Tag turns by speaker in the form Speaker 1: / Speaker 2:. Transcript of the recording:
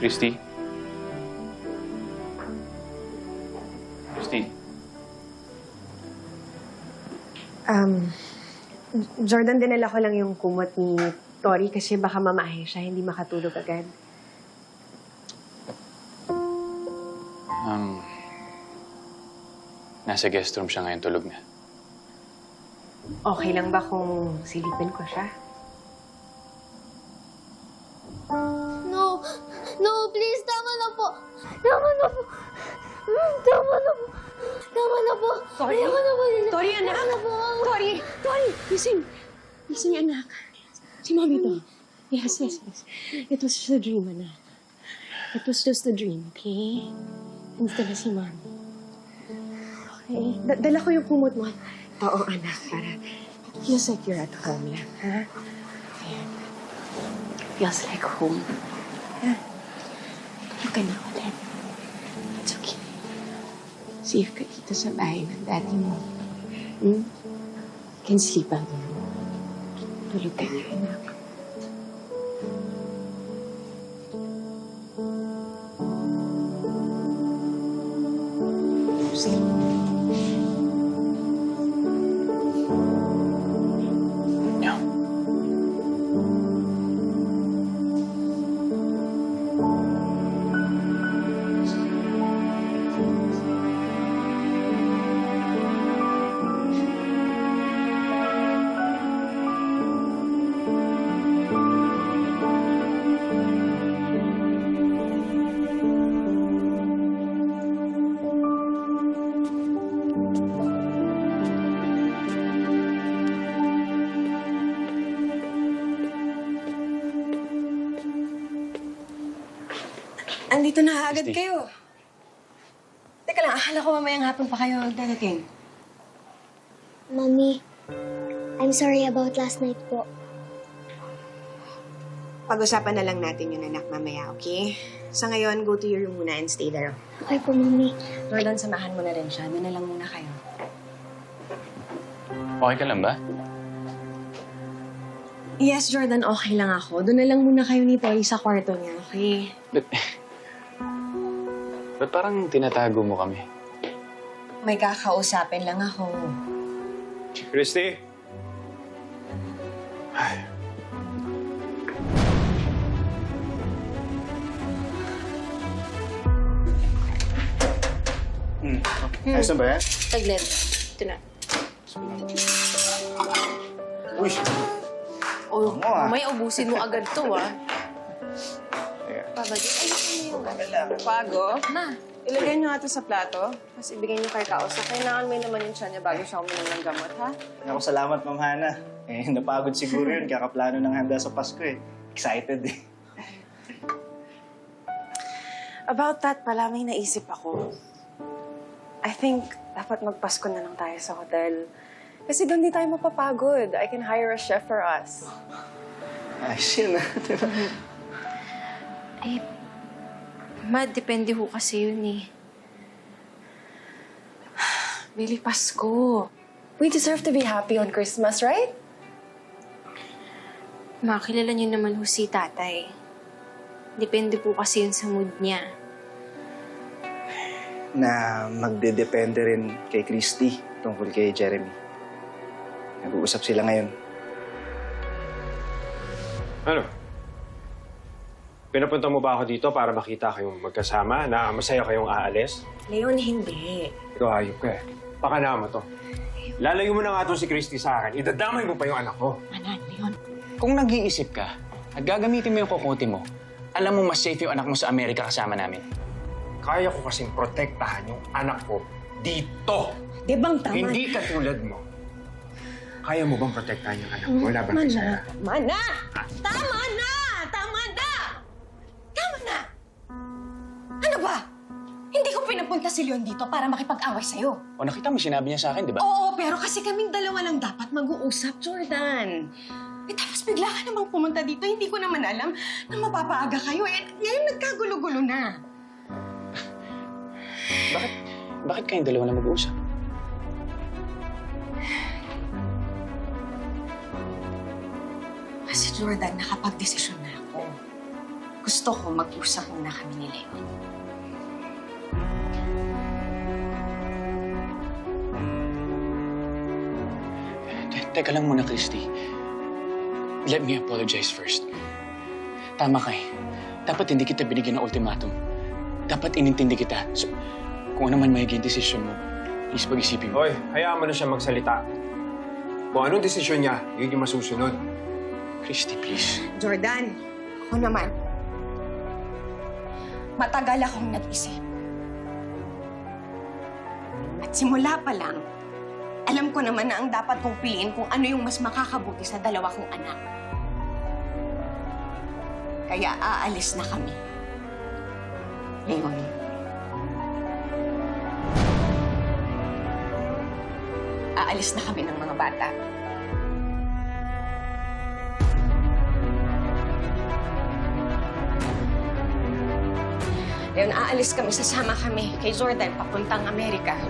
Speaker 1: Christy? Christy?
Speaker 2: Um, Jordan, dinala ko lang yung kumot ni Tori kasi baka mamahay siya, hindi makatulog agad.
Speaker 1: Um, nasa guest room siya ngayon, tulog na.
Speaker 2: Okay lang ba kung silipin ko siya?
Speaker 3: No, please! Tama na po! Tama na po! Mm, Tama na po! Tama na po!
Speaker 2: Tori?
Speaker 3: Tama na po!
Speaker 2: Tori, anak!
Speaker 3: Tama na po!
Speaker 2: Tori! Tori! Gising! Gising, anak. Si Mami to. Yes, yes, yes. It was just a dream, anak. It was just a dream, okay? Hindi na si Mami. Okay? Da- dala ko yung kumot mo. Oo, anak, para feels like you're at home lang, ha? Ayan. Feels like home. Ha? Ka na ulit. It's okay. Safe ka dito sa bahay ng daddy mo. Hmm? Can sleep out Tulog ka na, anak. Sige. Andito na agad
Speaker 1: Christy.
Speaker 2: kayo. Teka lang, akala ko mamayang hapon pa kayo dadating.
Speaker 3: Mommy, I'm sorry about last night po.
Speaker 2: Pag-usapan na lang natin yun, anak, mamaya, okay? Sa ngayon, go to your room muna and stay there.
Speaker 3: Okay po, Mommy.
Speaker 2: Jordan, samahan mo na rin siya. Doon na lang muna kayo.
Speaker 1: Okay ka lang ba?
Speaker 2: Yes, Jordan, okay lang ako. Doon na lang muna kayo ni Tori sa kwarto niya, okay?
Speaker 1: Ba't... Ba't parang tinatago mo kami?
Speaker 2: May kakausapin lang ako.
Speaker 1: Christy?
Speaker 4: Ayos na ba yan?
Speaker 5: Taglit. Ito na.
Speaker 4: Uy!
Speaker 5: Oh, may ubusin mo agad to, ah.
Speaker 4: Teka.
Speaker 5: Babagay. Ay, ano yung
Speaker 2: Pago?
Speaker 5: Na.
Speaker 2: Ilagay niyo nga ito sa plato, tapos ibigay niyo kay Kausa. Kailangan may naman yung tiyan niya bago siya uminom ng gamot, ha?
Speaker 4: Ako, salamat, Ma'am Hana. Eh, napagod siguro yun. Kakaplano ng handa sa Pasko eh. Excited eh.
Speaker 6: About that pala, may naisip ako. I think dapat magpasko na lang tayo sa hotel. Kasi doon di tayo mapapagod. I can hire a chef for us.
Speaker 4: Ayos yun ah. Diba?
Speaker 5: Eh, ma, depende ho kasi yun, eh.
Speaker 6: Billy, Pasko. We deserve to be happy on Christmas, right?
Speaker 5: Ma, kilala niyo naman ho si tatay. Depende po kasi yun sa mood niya.
Speaker 4: na magdedepende rin kay Christy tungkol kay Jeremy. Nag-uusap sila ngayon.
Speaker 7: Ano? Pinapunta mo ba ako dito para makita kayong magkasama na masaya kayong aalis?
Speaker 2: Leon, hindi.
Speaker 7: Ikaw hayop ka eh. Baka mo to. Lalayo mo na nga si Christy sa akin. Idadamay mo pa yung anak ko.
Speaker 2: Anan, Leon.
Speaker 8: Kung nag-iisip ka at gagamitin mo yung kukuti mo, alam mo mas safe yung anak mo sa Amerika kasama namin.
Speaker 7: Kaya ko kasing protektahan yung anak ko dito.
Speaker 2: Di bang tama?
Speaker 7: Hindi katulad mo. Kaya mo bang protektahan yung anak mo laban kay Sarah?
Speaker 2: Tama na! Tama na! Ba? Hindi ko pinapunta si Leon dito para makipag-away sa'yo.
Speaker 8: O nakita mo, sinabi niya sa akin, di ba?
Speaker 2: Oo, pero kasi kaming dalawa lang dapat mag-uusap, Jordan. Eh, tapos bigla ka namang pumunta dito. Hindi ko naman alam na mapapaaga kayo. Eh, ngayon nagkagulo-gulo na.
Speaker 8: Bakit, bakit kayong dalawa na mag-uusap?
Speaker 2: Kasi Jordan, nakapag-desisyon na ako. Gusto ko mag-usap muna kami ni Leon.
Speaker 8: Te- Teka lang muna, Christy. Let me apologize first. Tama ka eh. Dapat hindi kita binigyan ng ultimatum. Dapat inintindi kita. So, kung ano man magiging desisyon mo, please pag-isipin mo.
Speaker 7: Hoy, hayaan mo na siya magsalita. Kung anong desisyon niya, yun yung masusunod.
Speaker 8: Christy, please.
Speaker 2: Jordan, ako naman. Matagal akong nag-isip. At simula pa lang, alam ko naman na ang dapat kong piliin kung ano yung mas makakabuti sa dalawa kong anak. Kaya aalis na kami. Leon. Aalis na kami ng mga bata. Leon, aalis kami, sasama kami kay Jordan papuntang Amerika.